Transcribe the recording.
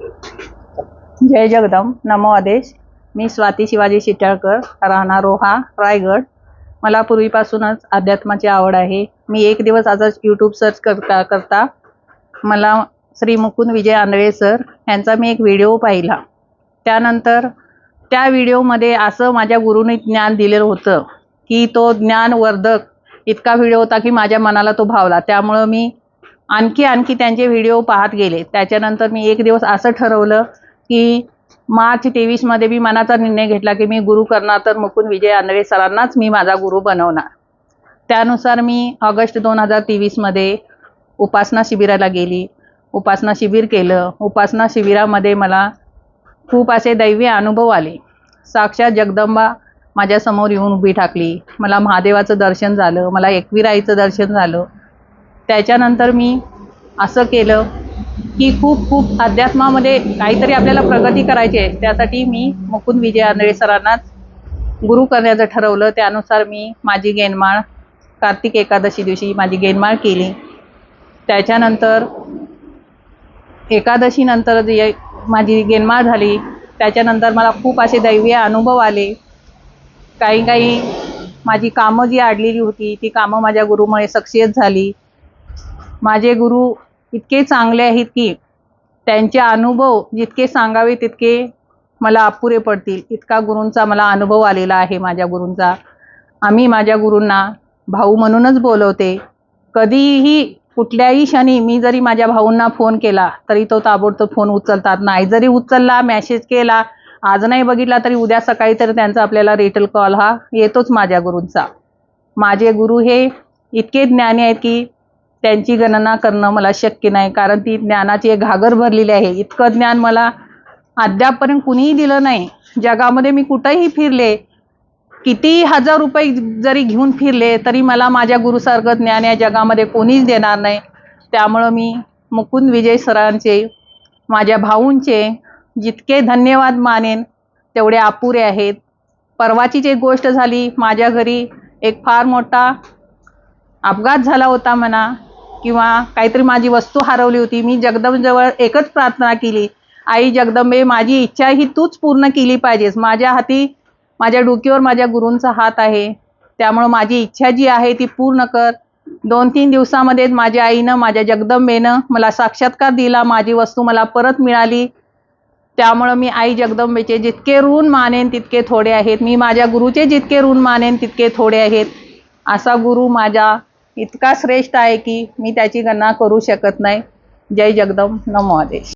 जय जगदंब नमो आदेश. मी स्वाती शिवाजी शिटाळकर राहणार रोहा रायगड. मला पूर्वीपासूनच अध्यात्माची आवड आहे. मी एक दिवस आजच यूट्यूब सर्च करता करता मला श्री मुकुंद विजय आंधळे सर यांचा मी एक व्हिडिओ पाहिला. त्यानंतर त्या व्हिडिओमध्ये असं माझ्या गुरुने ज्ञान दिलेलं होतं की तो ज्ञानवर्धक इतका व्हिडिओ होता की माझ्या मनाला तो भावला. त्यामुळं मी आणखी आणखी त्यांचे व्हिडिओ पाहत गेले. त्याच्यानंतर मी एक दिवस असं ठरवलं की मार्च तेवीसमध्ये मी मनाचा निर्णय घेतला की मी गुरु करणार तर मुकुंद विजय आंधळे सरांनाच मी माझा गुरु बनवणार. त्यानुसार मी ऑगस्ट दोन हजार तेवीसमध्ये उपासना शिबिराला गेली. उपासना शिबिर केलं. उपासना शिबिरामध्ये मला खूप असे दैवी अनुभव आले. साक्षात जगदंबा माझ्यासमोर येऊन उभी ठाकली. मला महादेवाचं दर्शन झालं. मला एकविराईचं दर्शन झालं. त्याच्यानंतर मी असं केलं की खूप खूप अध्यात्मामध्ये काहीतरी आपल्याला प्रगती करायची आहे. त्यासाठी मी मुकुंद विजय आंधळे सरांनाच गुरु करण्याचं ठरवलं. त्यानुसार मी माझी गेनमाळ कार्तिक एकादशी दिवशी माझी गेनमाळ केली. त्याच्यानंतर एकादशीनंतर जे माझी गेनमाळ झाली त्याच्यानंतर मला खूप असे दैवीय अनुभव आले. काही काही माझी कामं जी अडलेली होती ती कामं माझ्या गुरुमुळे सक्सेस झाली. माझे गुरु इतके चांगले आहेत की त्यांचे अनुभव जितके सांगावे तितके मला अपुरे पडतील. इतका गुरूंचा मला अनुभव आलेला आहे माझ्या गुरूंचा. आम्ही माझ्या गुरूंना भाऊ म्हणूनच बोलवते. कधीही कुठल्याही क्षणी मी जरी माझ्या भाऊंना फोन केला तरी तो ताबडतोब फोन उचलतात. नाही जरी उचलला मेसेज केला आज नाही बघितला तरी उद्या सकाळी तर त्यांचा आपल्याला रिटल कॉल हा येतोच माझ्या गुरूंचा. माझे गुरु हे इतके ज्ञानी आहेत की त्यांची गणना करणं मला शक्य नाही. कारण ती ज्ञानाची एक घागर भरलेली आहे. इतकं ज्ञान मला अद्यापपर्यंत कुणीही दिलं नाही. जगामध्ये मी कुठंही फिरले किती हजार रुपये जरी घेऊन फिरले तरी मला माझ्या गुरुसारखं ज्ञान या जगामध्ये कोणीच देणार नाही. त्यामुळं मी मुकुंद विजय सरांचे माझ्या भाऊंचे जितके धन्यवाद मानेन तेवढे अपुरे आहेत. परवाचीच एक गोष्ट झाली. माझ्या घरी एक फार मोठा अपघात झाला होता म्हणा. किंवा काहीतरी माझी वस्तू हरवली होती मी जगदंबजवळ एकच प्रार्थना केली आई जगदंबे माझी इच्छा ही तूच पूर्ण केली पाहिजेस. माझ्या हाती माझ्या डोक्यावर माझ्या गुरूंचा हात आहे. त्यामुळं माझी इच्छा जी आहे ती पूर्ण कर. दोन तीन दिवसामध्येच माझ्या आईनं माझ्या जगदंबेनं मला साक्षात्कार दिला माझी वस्तू मला परत मिळाली. त्यामुळं मी आई जगदंबेचे जितके ऋण मानेन तितके थोडे आहेत. मी माझ्या गुरुचे जितके ऋण मानेन तितके थोडे आहेत. असा गुरु माझा इतका श्रेष्ठ आहे की मी त्याची गणना करू शकत नाही. जय जगदंब. नमो आदेश.